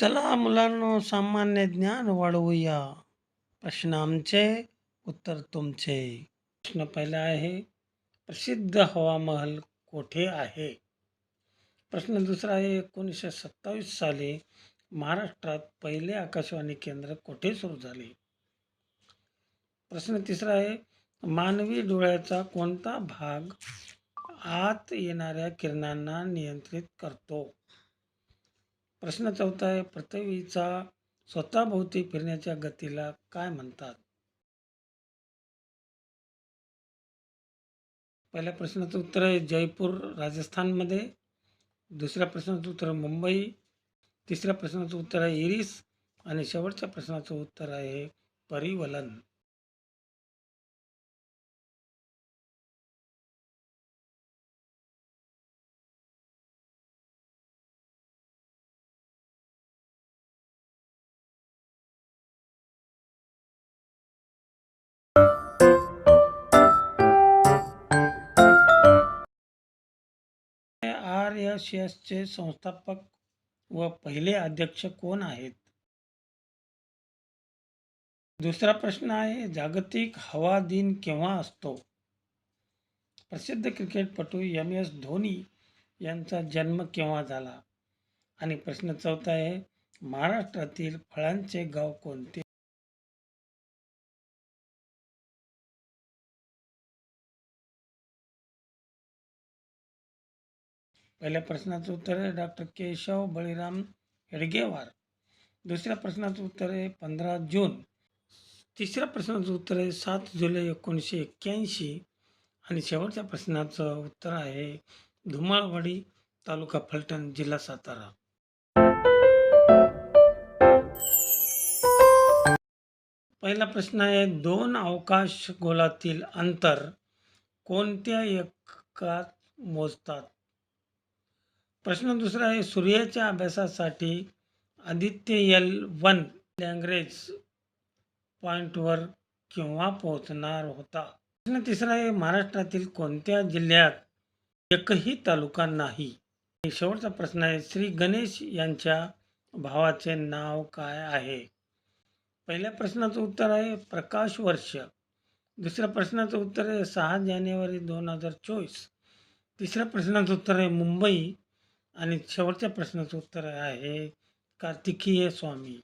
चला मुलांनो सामान्य ज्ञान वाढवूया. प्रश्न आमचे उत्तर तुमचे. प्रश्न पहिला आहे प्रसिद्ध हवामहल कोठे आहे? प्रश्न दुसरा आहे एकोणीसशे सत्तावीस साली महाराष्ट्रात पहिले आकाशवाणी केंद्र कोठे सुरू झाले? प्रश्न तिसरा आहे मानवी डोळ्याचा कोणता भाग आत येणाऱ्या किरणांना नियंत्रित करतो? प्रश्न चौथा आहे पृथ्वीचा स्वतःभोवती फिरण्याच्या गतीला काय म्हणतात? पहिल्या प्रश्नाचं उत्तर आहे जयपूर राजस्थानमध्ये. दुसऱ्या प्रश्नाचं उत्तर मुंबई. तिसऱ्या प्रश्नाचं उत्तर आहे इरिस. आणि शेवटच्या प्रश्नाचं उत्तर आहे परिवलन. शेअर्सचे संस्थापक व पहिले अध्यक्ष कोण आहेत? दुसरा प्रश्न आहे जागतिक हवा दिन केव्हा असतो? प्रसिद्ध क्रिकेटपटू एम एस धोनी यांचा जन्म केव्हा झाला? आणि प्रश्न चौथा आहे महाराष्ट्रातील फळांचे गाव कोणते? पहिल्या प्रश्नाचं उत्तर आहे डॉक्टर केशव बळीराम हेडगेवार. दुसऱ्या प्रश्नाचं उत्तर आहे पंधरा जून. तिसऱ्या प्रश्नाचं उत्तर आहे सात जुलै एकोणीसशे एक्क्याऐंशी. आणि शेवटच्या प्रश्नाचं उत्तर आहे धुमाळवाडी तालुका फलटण जिल्हा सातारा. पहिला प्रश्न आहे दोन अवकाश गोलातील अंतर कोणत्या एककात मोजतात? प्रश्न दुसरा आहे सूर्याच्या अभ्यासासाठी आदित्य एल वन लँग्रेज पॉईंटवर केव्हा पोहोचणार होता? प्रश्न तिसरा आहे महाराष्ट्रातील कोणत्या जिल्ह्यात एकही तालुका नाही? शेवटचा प्रश्न आहे श्री गणेश यांच्या भावाचे नाव काय आहे? पहिल्या प्रश्नाचं उत्तर आहे प्रकाश वर्ष. दुसऱ्या प्रश्नाचं उत्तर आहे सहा जानेवारी दोन हजार चोवीस. तिसऱ्या प्रश्नाचं उत्तर आहे मुंबई आणि शेवटच्या प्रश्नाचं उत्तर आहे कार्तिकीय स्वामी.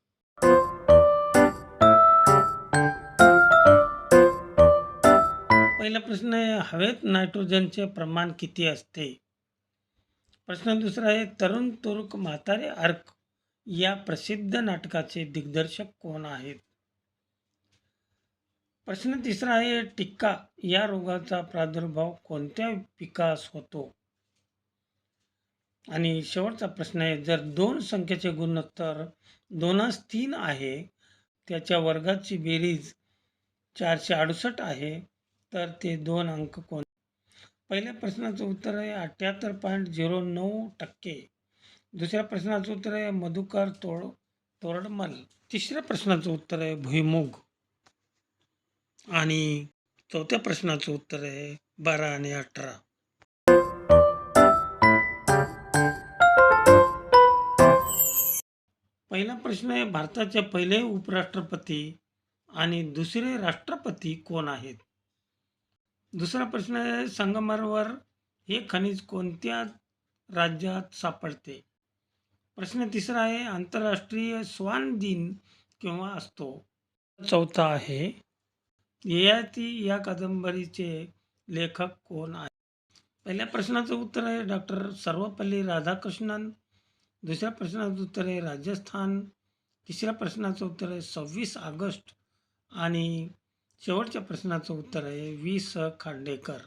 पहिला प्रश्न आहे हवेत नायट्रोजनचे प्रमाण किती असते? प्रश्न दुसरा आहे तरुण तुर्क म्हातारे अर्क या प्रसिद्ध नाटकाचे दिग्दर्शक कोण आहेत? प्रश्न तिसरा आहे टिक्का या रोगाचा प्रादुर्भाव कोणत्या पिकास होतो? आणि शेवटचा प्रश्न आहे जर दोन संख्येचे गुणोत्तर दोनास तीन आहे त्याच्या वर्गाची बेरीज चारशे अडुसष्ट आहे तर ते दोन अंक कोण? पहिल्या प्रश्नाचं उत्तर आहे अठ्ठ्याहत्तर पॉईंट झिरो नऊ टक्के. दुसऱ्या प्रश्नाचं उत्तर आहे मधुकर तोड तोरडमल. तिसऱ्या प्रश्नाचं उत्तर आहे भुईमुग. आणि चौथ्या प्रश्नाचं उत्तर आहे बारा आणि अठरा. पहिला प्रश्न आहे भारताचे पहिले उपराष्ट्रपती आणि दुसरे राष्ट्रपती कोण आहेत? दुसरा प्रश्न आहे संगमरवर हे खनिज कोणत्या राज्यात सापडते? प्रश्न तिसरा आहे आंतरराष्ट्रीय स्वान दिन केव्हा असतो? चौथा आहे ययाती या कादंबरीचे लेखक कोण आहे पहिल्या प्रश्नाचं उत्तर आहे डॉक्टर सर्वपल्ली राधाकृष्णन. दुसऱ्या प्रश्नाचं उत्तर आहे राजस्थान. तिसऱ्या प्रश्नाचं उत्तर आहे सव्वीस ऑगस्ट. आणि शेवटच्या प्रश्नाचं उत्तर आहे वी स खांडेकर.